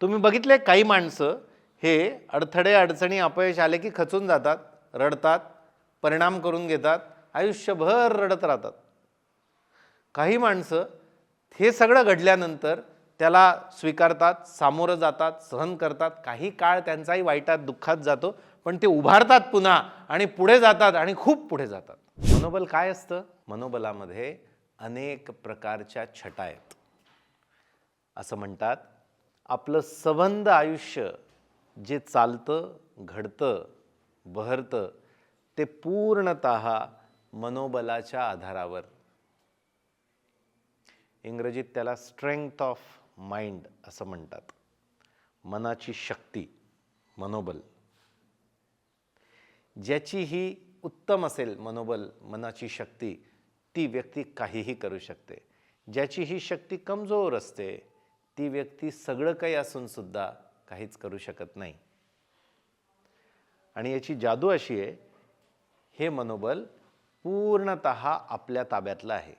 तुम्ही बघितले काही माणसं हे अडथळे अडचणी अपयश आले की खचून जातात रडतात परिणाम करून घेतात आयुष्यभर रडत राहतात. काही माणसं हे सगळं घडल्यानंतर त्याला स्वीकारतात सामोरं जातात सहन करतात. काही काळ त्यांचाही वाईटात दुःखात जातो पण ते उभारतात पुन्हा आणि पुढे जातात आणि खूप पुढे जातात. मनोबल काय असतं? मनोबलामध्ये अनेक प्रकारच्या छटा आहेत. असं म्हणतात आपलं सबंध आयुष्य जे चालतं घडतं बहरतं ते पूर्णत मनोबलाच्या आधारावर. इंग्रजीत त्याला स्ट्रेंग्थ ऑफ माइंड असं म्हणतात. मनाची शक्ती मनोबल. ज्याची ही उत्तम असेल मनोबल मनाची शक्ती ती व्यक्ती काहीही करू शकते. ज्याची ही शक्ती कमजोर असते ती व्यक्ती सगळं काही असून सुद्धा काहीच करू शकत नाही. आणि याची जादू अशी आहे हे मनोबल पूर्णत आपल्या ताब्यातलं आहे.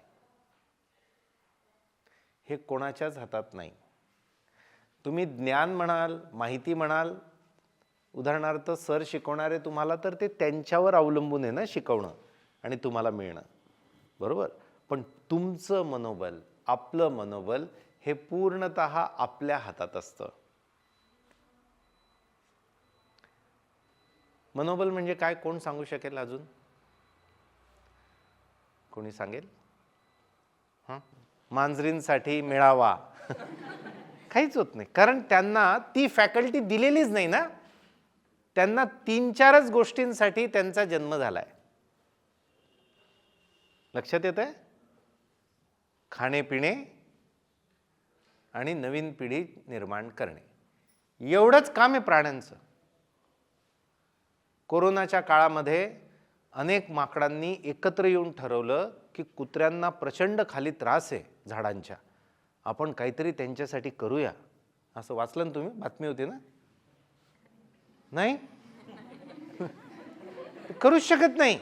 हे कोणाच्याच हातात नाही. तुम्ही ज्ञान म्हणाल माहिती म्हणाल उदाहरणार्थ सर शिकवणारे तुम्हाला तर ते त्यांच्यावर अवलंबून आहे ना शिकवणं आणि तुम्हाला मिळणं. बरोबर? पण तुमचं मनोबल आपलं मनोबल हे पूर्णत आपल्या हातात असतं. मनोबल म्हणजे काय? कोण सांगू शकेल अजून? कोणी सांगेल? हां? मांजरींसाठी मिळावा. काहीच होत नाही. कारण त्यांना ती फॅकल्टी दिलेलीच नाही ना. त्यांना तीन चारच गोष्टींसाठी त्यांचा जन्म झालाय. लक्षात येत आहे खाणेपिणे आणि नवीन पिढी निर्माण करणे. एवढंच काम आहे प्राण्यांचं. कोरोनाच्या काळामध्ये अनेक माकडांनी एकत्र येऊन ठरवलं की कुत्र्यांना प्रचंड खाली त्रास आहे झाडांच्या. आपण काहीतरी त्यांच्यासाठी करूया. असं वाचलं ना तुम्ही? बातमी होती ना? नाही? करूच शकत नाही.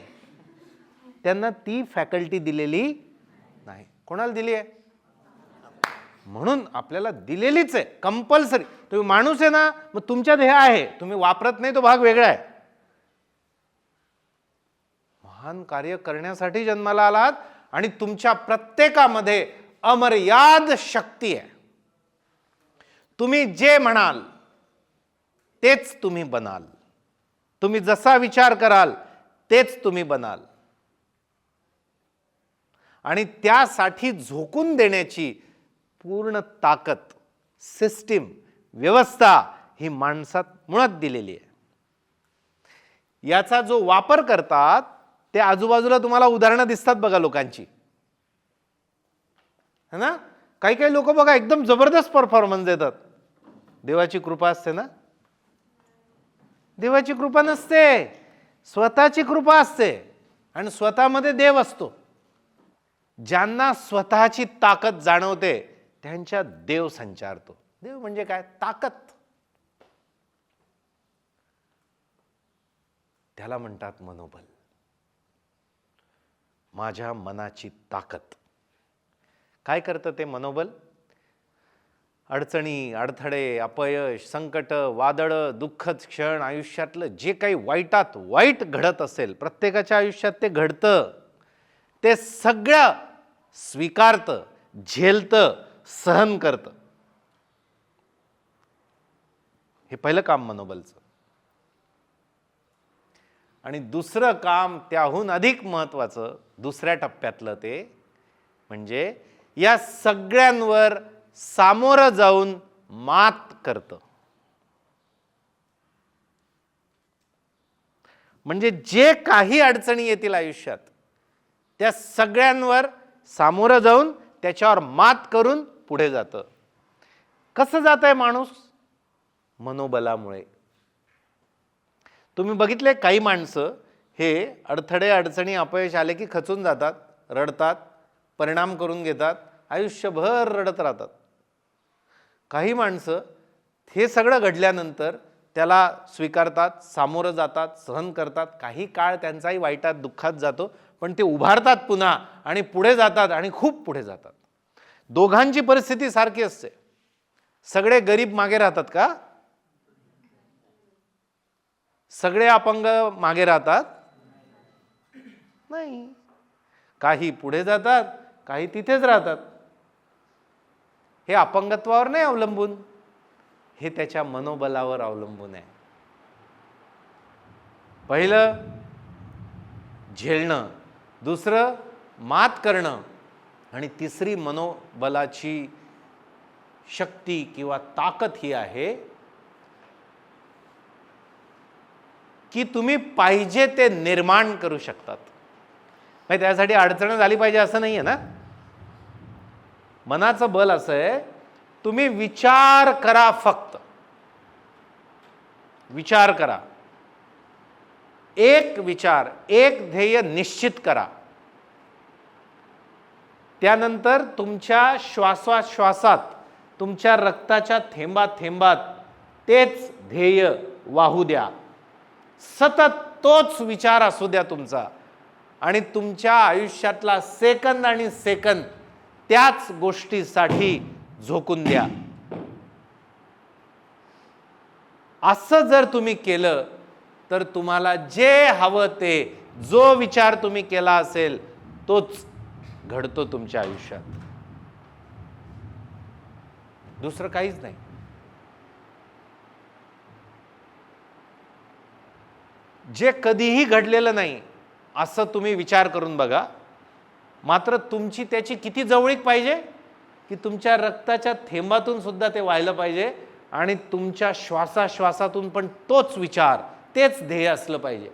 त्यांना ती फॅकल्टी दिलेली नाही. कोणाला दिली आहे? म्हणून आपल्याला दिलेलीच आहे कंपल्सरी तुम्ही माणूस आहे ना मग तुमच्यात हे आहे. तुम्ही वापरत नाही तो भाग वेगळा आहे. महान कार्य करण्यासाठी जन्माला आलात आणि तुमच्या प्रत्येकामध्ये अमर्याद शक्ती आहे. तुम्ही जे म्हणाल तेच तुम्ही बनाल. तुम्ही जसा विचार कराल तेच तुम्ही बनाल. आणि त्यासाठी झोकून देण्याची पूर्ण ताकद सिस्टीम व्यवस्था ही माणसात मुळात दिलेली आहे. याचा जो वापर करतात ते आजूबाजूला तुम्हाला उदाहरणं दिसतात बघा लोकांची. है ना? काही काही लोक बघा एकदम जबरदस्त परफॉर्मन्स देतात. देवाची कृपा असते ना? देवाची कृपा नसते. स्वतःची कृपा असते. आणि स्वतःमध्ये देव असतो. ज्यांना स्वतःची ताकद जाणवते त्यांच्या देव संचारतो. देव म्हणजे काय? ताकद. त्याला म्हणतात मनोबल. माझ्या मनाची ताकद. काय करतं ते मनोबल? अडचणी अडथळे अपयश संकट वादळं दुःखद क्षण आयुष्यातलं जे काही वाईटात वाईट घडत असेल प्रत्येकाच्या आयुष्यात ते घडतं. ते सगळं स्वीकारतं झेलतं सहन करतं. हे पहिलं काम मनोबलचं. आणि दुसरं काम त्याहून अधिक महत्त्वाचं दुसऱ्या टप्प्यातलं ते म्हणजे या सगळ्यांवर सामोरं जाऊन मात करतं. म्हणजे जे काही अडचणी येतील आयुष्यात त्या सगळ्यांवर सामोरं जाऊन त्याच्यावर मात करून पुढे जातं. कसं जात आहे माणूस? मनोबलामुळे. तुम्ही बघितले काही माणसं हे अडथळे अडचणी अपयश आले की खचून जातात रडतात परिणाम करून घेतात आयुष्यभर रडत राहतात. काही माणसं हे सगळं घडल्यानंतर त्याला स्वीकारतात सामोरं जातात सहन करतात. काही काळ त्यांचाही वाईटात दुःखात जातो पण ते उभारतात पुन्हा आणि पुढे जातात आणि खूप पुढे जातात. दोघांची परिस्थिती सारखी असते. सगळे गरीब मागे राहतात का? सगळे अपंग मागे राहतात? नाही. काही पुढे जातात काही तिथेच राहतात. हे अपंगत्वावर नाही अवलंबून. हे त्याच्या मनोबलावर अवलंबून आहे. पहिलं झेलणं. दुसरं मात करणं. आणि तिसरी मनोबलाची शक्ती किंवा ताकद ही आहे की तुम्ही पाहिजे ते निर्माण करू शकतात. म्हणजे त्यासाठी अडचण झाली पाहिजे असं नाही आहे ना? मनाचं बल असं आहे तुम्ही विचार करा फक्त. विचार करा. एक विचार एक ध्येय निश्चित करा. त्यानंतर तुमच्या श्वासाश्वासात तुमच्या रक्ताच्या थेंबात थेंबात तेच ध्येय वाहू द्या. सतत तोच विचार असू द्या तुमचा. आणि तुमच्या आयुष्यातला सेकंद आणि सेकंद त्याच गोष्टीसाठी झोकून द्या. असं जर तुम्ही केलं तर तुम्हाला जे हवं ते जो विचार तुम्ही केला असेल तोच घडतो तुमच्या आयुष्यात. दुसरं काहीच नाही. जे कधीही घडलेलं नाही असं तुम्ही विचार करून बघा. मात्र तुमची त्याची किती जवळीक पाहिजे की तुमच्या रक्ताच्या थेंबातून सुद्धा ते व्हायला पाहिजे आणि तुमच्या श्वासाश्वासातून पण तोच विचार तेच ध्येय असलं पाहिजे.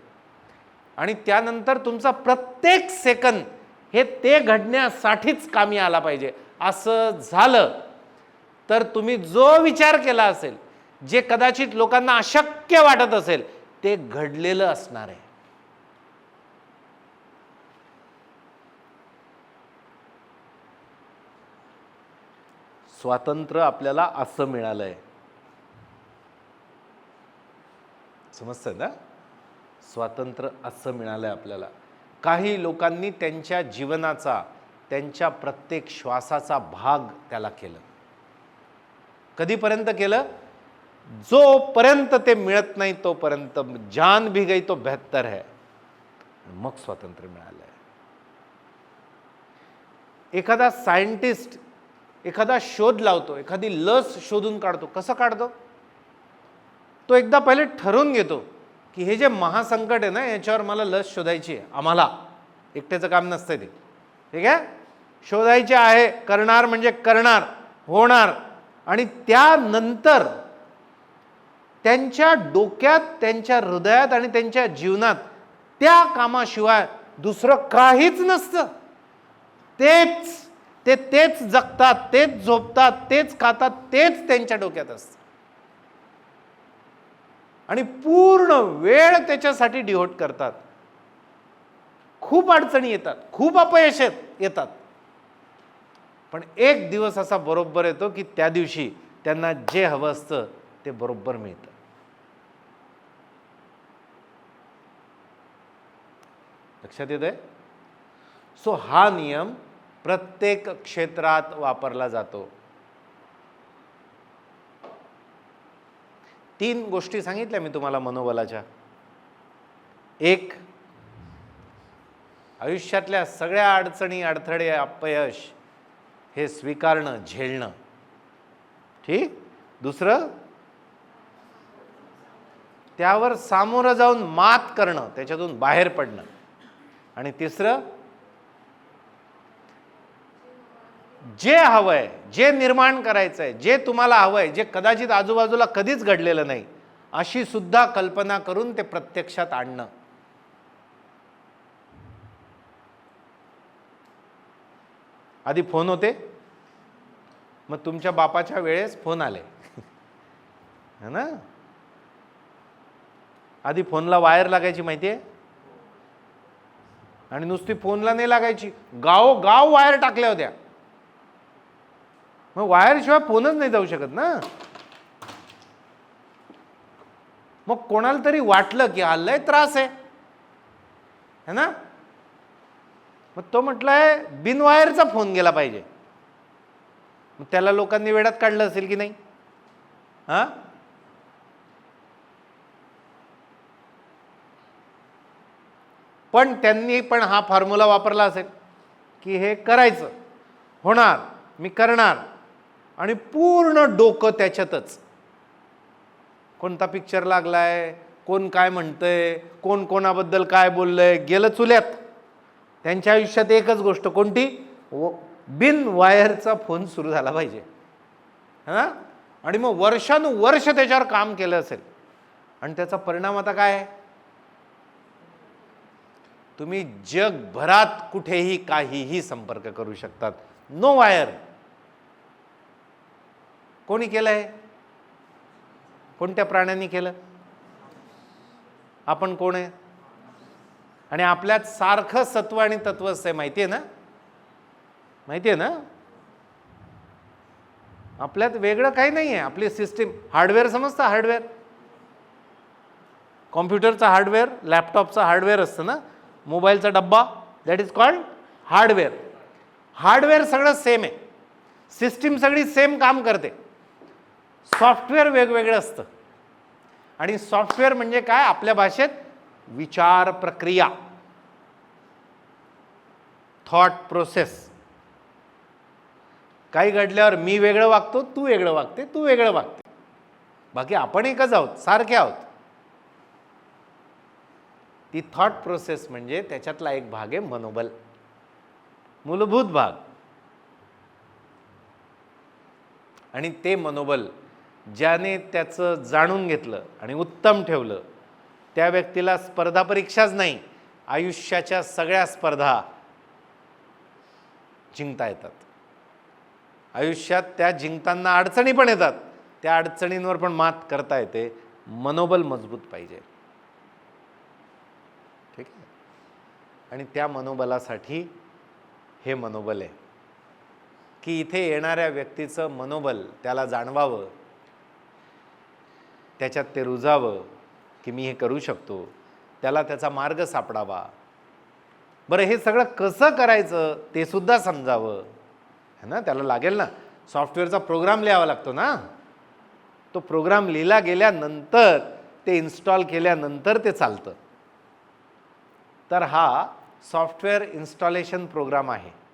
आणि त्यानंतर तुमचा प्रत्येक सेकंद हे ते घडण्यासाठीच कामी आला पाहिजे. असं झालं तर तुम्ही जो विचार केला असेल जे कदाचित लोकांना अशक्य वाटत असेल ते घडलेलं असणार आहे. स्वातंत्र्य आपल्याला असं मिळालंय. समजतंय ना? स्वातंत्र्य असं मिळालंय आपल्याला. काही लोकांनी त्यांच्या जीवनाचा त्यांच्या प्रत्येक श्वासाचा भाग त्याला केलं. कधीपर्यंत केलं? जोपर्यंत ते मिळत नाही तोपर्यंत जान भी गई तो बेहतर है. मग स्वातंत्र्य मिळालं आहे एखादा सायंटिस्ट एखादा शोध लावतो एखादी लस शोधून काढतो. कसं काढतो? तो एकदा पहिले ठरवून घेतो. की हे जे महासंकट आहे ना याच्यावर मला लस शोधायची आहे. आम्हाला. एकट्याचं काम नसतं ते. ठीक आहे? शोधायचे आहे. करणार म्हणजे करणार होणार. आणि त्यानंतर त्यांच्या डोक्यात त्यांच्या हृदयात आणि त्यांच्या जीवनात त्या कामाशिवाय दुसरं काहीच नसतं. तेच ते तेच जगतात तेच झोपतात तेच खातात तेच त्यांच्या डोक्यात असतं. आणि पूर्ण वेळ त्याच्यासाठी डिव्होट करतात. खूप अडचणी येतात खूप अपयश येतात. पण एक दिवस असा बरोबर येतो की त्या दिवशी त्यांना जे हवं असतं ते बरोबर मिळतं. लक्षात येत आहे सो हा नियम प्रत्येक क्षेत्रात वापरला जातो. तीन गोष्टी सांगितल्या मी तुम्हाला मनोबलाच्या. एक आयुष्यातल्या सगळ्या अडचणी अडथळे अपयश हे स्वीकारणं झेलणं. ठीक? दुसरं त्यावर सामोरं जाऊन मात करणं त्याच्यातून बाहेर पडणं. आणि तिसरं जे हवंय जे निर्माण करायचं आहे जे तुम्हाला हवंय जे कदाचित आजूबाजूला कधीच घडलेलं नाही अशी सुद्धा कल्पना करून ते प्रत्यक्षात आणणं. आधी फोन होते. मग तुमच्या बापाच्या वेळेस फोन आले. है ना? आधी फोनला वायर लागायची माहिती आहे आणि नुसती फोनला नाही लागायची. गाव गाव वायर टाकल्या होत्या. मग वायरशिवाय फोनच नाही जाऊ शकत ना? मग कोणाला तरी वाटलं की हा लय त्रास आहे. है ना? मग तो म्हटलाय बिनवायरचा फोन गेला पाहिजे. मग त्याला लोकांनी वेळात काढलं असेल की नाही? हां? पण त्यांनी पण हा फॉर्म्युला वापरला असेल की हे करायचं. होणार. मी करणार. आणि पूर्ण डोकं त्याच्यातच. कोणता पिक्चर लागलाय? कोण काय म्हणतंय? कोण कोणाबद्दल काय बोललंय? गेलं चुल्यात. त्यांच्या आयुष्यात एकच गोष्ट कोणती? व बिन वायरचा फोन सुरू झाला पाहिजे. हां? आणि मग वर्षानुवर्ष त्याच्यावर काम केलं असेल. आणि त्याचा परिणाम आता काय? तुम्ही जगभरात कुठेही काहीही संपर्क करू शकतात. नो वायर कोणी केलं आहे कोणत्या प्राण्यांनी केलं? आपण कोण आहे? आणि आपल्यात सारखं सत्व आणि तत्व आहे माहिती आहे ना? माहिती आहे ना? आपल्यात वेगळं काही नाही आहे आपली सिस्टीम हार्डवेअर समजतं हार्डवेअर कॉम्प्युटरचा हार्डवेअर लॅपटॉपचा हार्डवेअर असतं ना? मोबाईलचा डब्बा that is called hardware hardware सगळं सेम आहे. सिस्टीम सगळी सेम काम करते. सॉफ्टवेअर वेगवेगळं असतं. आणि सॉफ्टवेअर म्हणजे काय? आपल्या भाषेत विचार प्रक्रिया. थॉट प्रोसेस काही घडल्यावर मी वेगळं वागतो तू वेगळं वागते तू वेगळं वागते. बाकी आपण एकच आहोत सारखे आहोत. ती थॉट प्रोसेस म्हणजे त्याच्यातला एक भाग आहे मनोबल. मूलभूत भाग. आणि ते मनोबल ज्याने त्याचं जाणून घेतलं आणि उत्तम ठेवलं त्या व्यक्तीला स्पर्धा परीक्षाच नाही आयुष्याच्या सगळ्या स्पर्धा जिंकता येतात. आयुष्यात त्या जिंकताना अडचणी पण येतात त्या अडचणींवर पण मात करता येते मनोबल मजबूत पाहिजे. ठीक आहे? आणि त्या मनोबलासाठी हे मनोबल आहे की इथे येणाऱ्या व्यक्तीचं मनोबल त्याला जाणवावं त्याच्यात ते रुजावं की मी हे करू शकतो त्याला त्याचा मार्ग सापडावा. बरं हे सगळं कसं करायचं ते सुद्धा समजावं. है ना? त्याला लागेल ना? सॉफ्टवेअरचा प्रोग्राम लिहावा लागतो ना? तो प्रोग्राम लिहिला गेल्यानंतर ते इन्स्टॉल केल्यानंतर ते चालतं. तर हा सॉफ्टवेअर इन्स्टॉलेशन प्रोग्राम आहे.